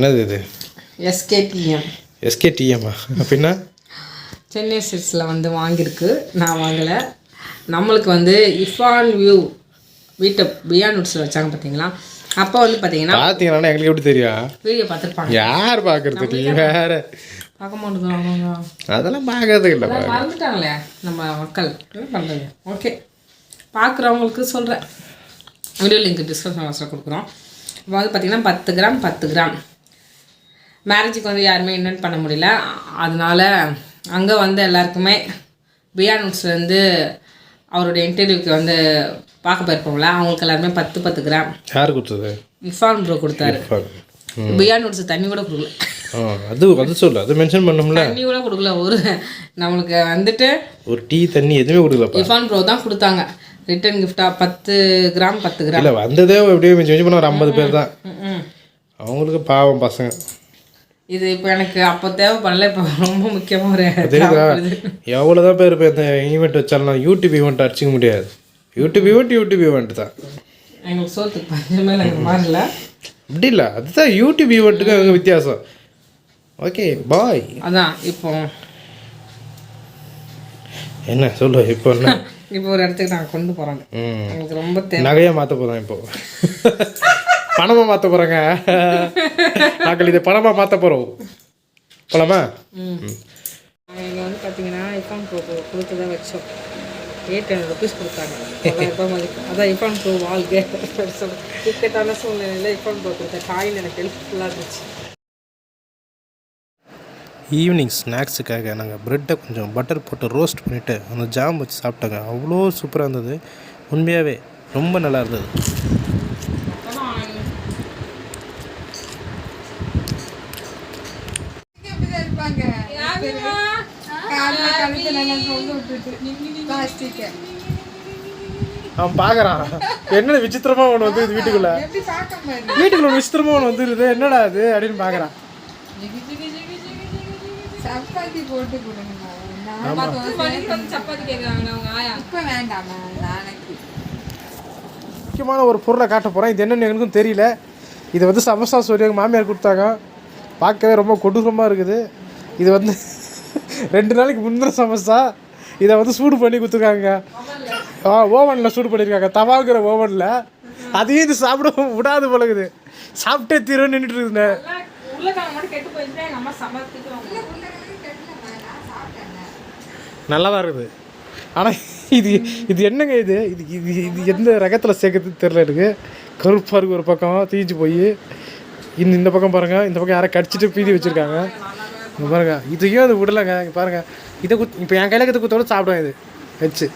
என்னது இது? SKDM SK டிஎம்மா அப்படின்னா சென்னை சில்ஸில் வந்து வாங்கியிருக்கு. நான் வாங்கலை. நம்மளுக்கு வந்து இஃபான் வியூ வீட்டை பியான் நோட்ஸில் வச்சாங்க பார்த்தீங்களா அப்போ வந்து பார்த்தீங்கன்னா பார்த்தீங்கன்னா எங்களுக்கு எப்படி தெரியும்? வீடியோ பார்த்துருப்பாங்க. யார் பார்க்கறது நீ வேற. பார்க்க மாட்டேங்குது அவங்க அதெல்லாம் பார்க்கறதுக்கு இல்லை மறந்துட்டாங்களே நம்ம மக்கள். என்ன பண்ணுறது ஓகே பார்க்குறவங்களுக்கு சொல்கிறேன் வீடியோ லிங்க் டிஸ்கிரிப்ஷன் பாக்ஸில் கொடுக்குறோம். இப்போ வந்து பார்த்திங்கன்னா பத்து கிராம் பத்து கிராம். மேரேஜுக்கு வந்து யாருமே இன்வைட் பண்ண முடியல. அதனால அங்கே வந்து எல்லாருக்குமே பியானூட்ஸ்லேருந்து அவருடைய இன்டர்வியூக்கு வந்து பார்க்க போயிருப்போம்ல. அவங்களுக்கு எல்லாருமே பத்து பத்து கிராம் யார் கொடுத்தது? இஃபான் ப்ரோ கொடுத்தாரு. பியானூட்ஸ் தண்ணி கூட கொடுக்கல. அது அது சொல்லு. அது மென்ஷன் பண்ணோம்ல. தண்ணி கூட கொடுக்கல. ஒரு நம்மளுக்கு வந்துட்டு ஒரு டீ தண்ணி எதுவுமே கொடுக்கலப்பா. இஃபான் ப்ரோ தான் கொடுத்தாங்க. ரிட்டர்ன் கிஃப்டாக பத்து கிராம் பத்து கிராம் இல்லை வந்ததே எப்படியும் மிஞ்சி மிஞ்சி பண்ண ஒரு ஐம்பது பேர் தான். அவங்களுக்கு பாவம் பசங்க. இது இப்போ எனக்கு அப்போ தேவைப்படல இப்போ ரொம்ப முக்கியமாக ஒரு தெரியுதா? எவ்வளோ தான் பேர் இப்போ இந்த ஈவெண்ட் வச்சாலும் யூடியூப் ஈவெண்ட் அடிச்சிக்க முடியாது. யூடியூப் ஈவெண்ட் யூடியூப் ஈவெண்ட் தான். எங்களுக்கு சோத்துக்கு பஞ்சமே எனக்கு மாறல. அப்படி இல்லை அதுதான் யூடியூப் ஈவெண்ட்டுக்கு அங்கே வித்தியாசம். ஓகே பாய் அதான் இப்போ. என்ன சொல்லு இப்போ என்ன? இப்போ ஒரு இடத்துக்கு நான் கொண்டு போகிறாங்க ம். எனக்கு ரொம்ப நகையை மாற்ற போகிறேன் இப்போ. பணமாக மாற்ற போகிறேங்க நாங்கள் இதை பணமாக மாற்ற போகிறோம் போலாமா? இங்கே வந்து பார்த்தீங்கன்னா இஃபான் ப்ரோ கொடுத்ததா வச்சோம். எயிட் ஹண்ட்ரட் ருபீஸ் கொடுத்தாங்க அதான் இஃபான் ப்ரோ வாழ்க்கை இக்கட்டான சூழ்நிலையில் இஃபான் ப்ரோ கொடுத்த காயின் எனக்கு ஹெல்ப்ஃபுல்லாக இருந்துச்சு. ஈவினிங் ஸ்நாக்ஸுக்காக நாங்கள் ப்ரெட்டை கொஞ்சம் பட்டர் போட்டு ரோஸ்ட் பண்ணிவிட்டு அந்த ஜாம் வச்சு சாப்பிட்டாங்க. அவ்வளோ சூப்பராக இருந்தது. உண்மையாகவே ரொம்ப நல்லா இருந்தது. அவன் பார்க்குறான் என்ன விசித்திரமாக ஒன்று வந்து வீட்டுக்குள்ளே? வீட்டுக்குள்ள ஒன்று விசித்திரமாக ஒன்று வந்துருது. என்னடா அது அப்படின்னு சப்பாத்தி போட்டு நாளைக்கு. முக்கியமான ஒரு பொருளை காட்ட போகிறேன் இது என்னன்னு எனக்கும் தெரியல. இது வந்து சமோசா சொல்லி எங்கள் மாமியார் கொடுத்தாங்க. பார்க்கவே ரொம்ப கொடூரமாக இருக்குது. இது வந்து ரெண்டு நாளைக்கு முந்தின சமோசா. இதை வந்து சூடு பண்ணி கொடுத்துருக்காங்க. ஆ ஓவனில் சூடு பண்ணியிருக்காங்க தவாங்கிற ஓவனில். அதையும் இது சாப்பிட விடாது பழகுது சாப்பிட்டே தீரும் நின்றுட்டு இருந்தேன் நல்லா தான் இருக்குது. ஆனால் இது இது என்னங்க இது? இது இது இது எந்த ரகத்தில் சேர்க்கறது தெரில எனக்கு. கருப்பாக இருக்குது ஒரு பக்கம் தீஞ்சு போய். இந்த இந்த பக்கம் பாருங்கள் இந்த பக்கம் யாரை கடிச்சிட்டு பீதி வச்சுருக்காங்க. பாருங்கள் பாருங்க. இதையும் அது விடலைங்க. பாருங்க. இதை குத் இப்போ என் கையில் இருக்கிறத குத்தோட சாப்பிடுவேன் இது. வச்சு.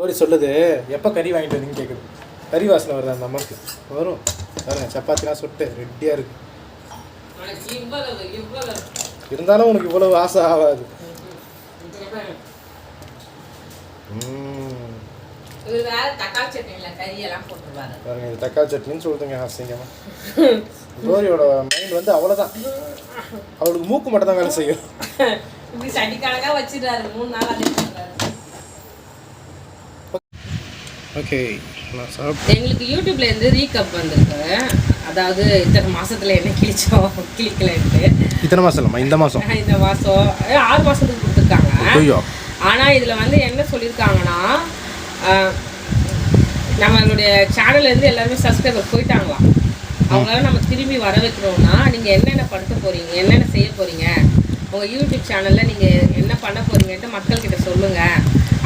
ஸ்டோரி சொல்லுது. எப்போ கறி வாங்கிட்டு வந்தீங்கன்னு கேட்குது கறி வாசனை வருது அந்த அம்மாவுக்கு? வரும். வரேன் சப்பாத்திலாம் சுட்டு ரெட்டியாக இருக்கு. இருந்தாலும் உனக்கு இவ்வளவு ஆசை ஆகாது. இது தக்காளி பாருங்க இது தக்காளி சட்னின்னு சொல்லுதுங்க மைண்ட் வந்து அவ்வளோதான் அவளுக்கு மூக்கு மட்டும் தான் வேலை செய்யும். வச்சிடுறாரு. மூணு நாள் ஓகே நான் சாப்பிட்டு எங்களுக்கு யூடியூப்ல இருந்து ரீகப் வந்திருக்கு. அதாவது இத்தனை மாசத்துல என்ன கிழிச்சோம் கிளிக்கலன்ட்டு இத்தனை மாதம் இல்லைம்மா இந்த மாதம் இந்த மாசம். ஏ, ஆறு மாசத்துக்கு கொடுத்துருக்காங்க. ஐயோ. ஆனா இதுல வந்து என்ன சொல்லியிருக்காங்கன்னா நம்மளுடைய சேனல்ல இருந்து எல்லாருமே சப்ஸ்கிரைபர் போயிட்டாங்களாம் அவங்களால நம்ம திரும்பி வர வைக்கணும்னா நீங்க என்னென்ன படுத்த போறீங்க என்னென்ன செய்ய போறீங்க உங்க யூடியூப் சேனல்ல நீங்க என்ன பண்ண போறீங்கன்ட்டு மக்கள்கிட்ட சொல்லுங்க.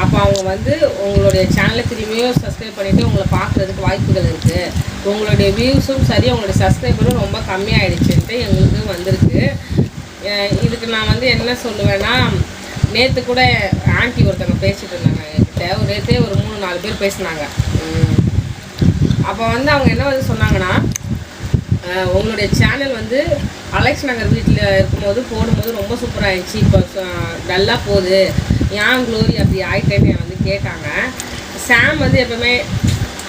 அப்போ அவங்க வந்து உங்களுடைய சேனலை திரும்பியும் சப்ஸ்கிரைப் பண்ணிவிட்டு உங்களை பார்க்குறதுக்கு வாய்ப்புகள் இருக்குது உங்களுடைய வியூஸும் சரி உங்களுடைய சப்ஸ்கிரைபரும் ரொம்ப கம்மியாயிடுச்சுன்ட்டு எங்களுக்கு வந்திருக்கு. இதுக்கு நான் வந்து என்ன சொல்லுவேன்னா நேற்று கூட ஆண்டி ஒருத்தவங்க பேசிகிட்டு இருந்தாங்க என்கிட்ட. ஒரு நேற்றே ஒரு மூணு நாலு பேர் பேசினாங்க. அப்போ வந்து அவங்க என்ன வந்து சொன்னாங்கன்னா உங்களுடைய சேனல் வந்து அலெக்ஸ் நகர் வீட்டில் இருக்கும்போது போடும்போது ரொம்ப சூப்பராக இருந்துச்சு இப்போ நல்லா போகுது. ஏன் க்ளோரி அப்படி ஆயிட்டேன்னு வந்து கேட்டாங்க. சாம் வந்து எப்பவுமே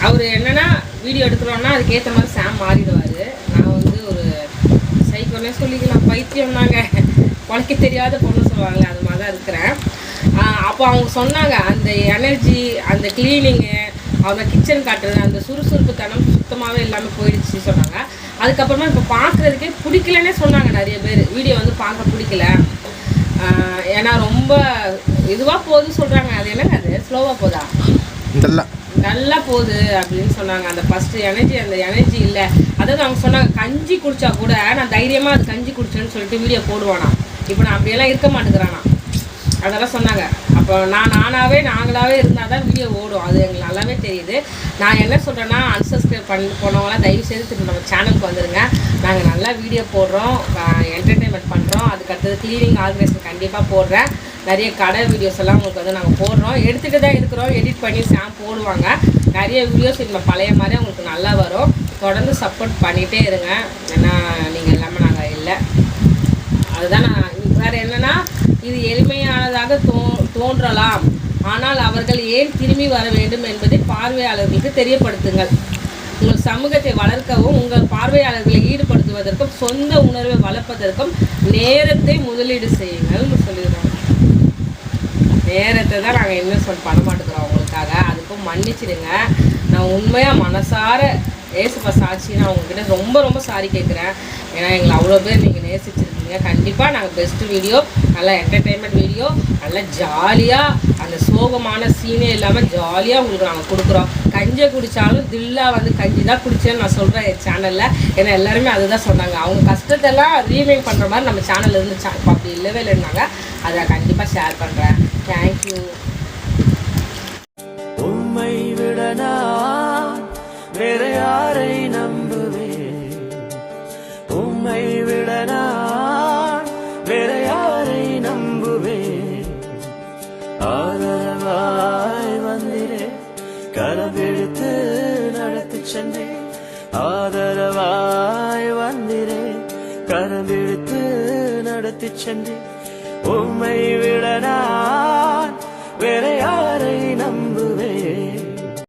அவர் என்னென்னா வீடியோ எடுக்கிறோன்னா அதுக்கேற்ற மாதிரி சாம் மாறிடுவார். நான் வந்து ஒரு சைக்கோனே சொல்லிக்கலாம். பைத்தியம் தாங்க உழைக்க தெரியாத பொண்ணு சொல்லுவாங்க. அது மாதிரி தான் இருக்கிறேன் அப்போ அவங்க சொன்னாங்க அந்த எனர்ஜி அந்த க்ளீனிங்கு அவங்க கிச்சன் காட்டுறது அந்த சுறுசுறுப்பு தனம் சுத்தமாகவே இல்லாமல் போயிடுச்சு சொன்னாங்க. அதுக்கப்புறமா இப்போ பார்க்குறதுக்கே பிடிக்கலன்னே சொன்னாங்க நிறைய பேர். வீடியோ வந்து பார்க்க பிடிக்கல. ஏன்னா ரொம்ப இதுவாக போகுதுன்னு சொல்கிறாங்க அது என்னங்க அது? ஸ்லோவாக போதா? நல்லா. போகுது அப்படின்னு சொன்னாங்க. அந்த ஃபர்ஸ்ட் எனர்ஜி அந்த எனர்ஜி இல்லை. அதாவது அவங்க சொன்னாங்க கஞ்சி குடிச்சா கூட நான் தைரியமா அது கஞ்சி குடிச்சேன்னு சொல்லிட்டு வீடியோ போடுவானா. இப்போ நான் அப்படியெல்லாம் இருக்க மாட்டேங்கிறானா. அதெல்லாம் சொன்னாங்க. அப்போ நான் நானாவே நாங்களாகவே இருந்தால் தான் வீடியோ ஓடும். அது எங்களுக்கு நல்லாவே தெரியுது. நான் என்ன சொல்கிறேன்னா அன்சப்ஸ்கிரைப் பண்ணி போனவங்களாம் தயவு செய்து திரும்ப நம்ம சேனலுக்கு வந்துடுங்க நாங்கள் நல்லா வீடியோ போடுறோம் என்டர்டெயின்மெண்ட் பண்ணுறோம் அதுக்கடுத்தது க்ளீனிங் ஆர்கனைசேஷன் கண்டிப்பாக போடுறேன். நிறைய கடை வீடியோஸ் எல்லாம் உங்களுக்கு வந்து நாங்கள் போடுறோம். எடுத்துகிட்டு தான் இருக்கிறோம். எடிட் பண்ணி சாம் போடுவாங்க. நிறைய வீடியோஸ் இனிமேல் பழைய மாதிரி உங்களுக்கு நல்லா வரும். தொடர்ந்து சப்போர்ட் பண்ணிகிட்டே இருங்க. ஏன்னா நீங்கள் இல்லாமல் நாங்கள் இல்லை. அதுதான் நான் வேறு என்னென்னா இது எளிமையானதாக தோ தோன்றலாம். ஆனால் அவர்கள் ஏன் திரும்பி வர வேண்டும் என்பதை பார்வையாளர்களுக்கு தெரியப்படுத்துங்கள். உங்கள் சமூகத்தை வளர்க்கவும் உங்கள் பார்வையாளர்களை ஈடுபடுத்துவதற்கும் சொந்த உணர்வை வளர்ப்பதற்கும் நேரத்தை முதலீடு செய்யுங்கள்னு சொல்லிடுறோம் நேரத்தை தான் நாங்கள் இன்வெஸ்ட்மெண்ட் பண்ண மாட்டேங்கிறோம் அவங்களுக்காக அதுக்கும் மன்னிச்சிடுங்க. நான் உண்மையாக மனசார ஏசுப்பா சாட்சி நான் உங்ககிட்ட ரொம்ப ரொம்ப சாரி கேட்குறேன் ஏன்னா எங்களை அவ்வளோ பேர் நீங்கள் நேசிச்சிருக்கீங்க. கண்டிப்பாக நாங்கள் பெஸ்ட்டு வீடியோ நல்ல என்டர்டெயின்மெண்ட் வீடியோ நல்லா ஜாலியாக அந்த சோகமான சீனே இல்லாமல் ஜாலியாக உங்களுக்கு நாங்கள் கொடுக்குறோம். கஞ்சை குடித்தாலும் தில்லா வந்து கஞ்சி தான் குடிச்சேன்னு நான் சொல்கிறேன் என் சேனலில் ஏன்னா எல்லாருமே அதுதான் சொன்னாங்க. அவங்க கஷ்டத்தெல்லாம் ரீமேக் பண்ணுற மாதிரி நம்ம சேனலில் இருந்து இப்போ அப்படி இல்லவே இல்லைன்னாங்க. அதை கண்டிப்பாக ஷேர் பண்ணுறேன் தேங்க்யூ ஆதரவாய் வந்திரே கரபிடித்து நடத்தி சென்று உம்மை விட நான்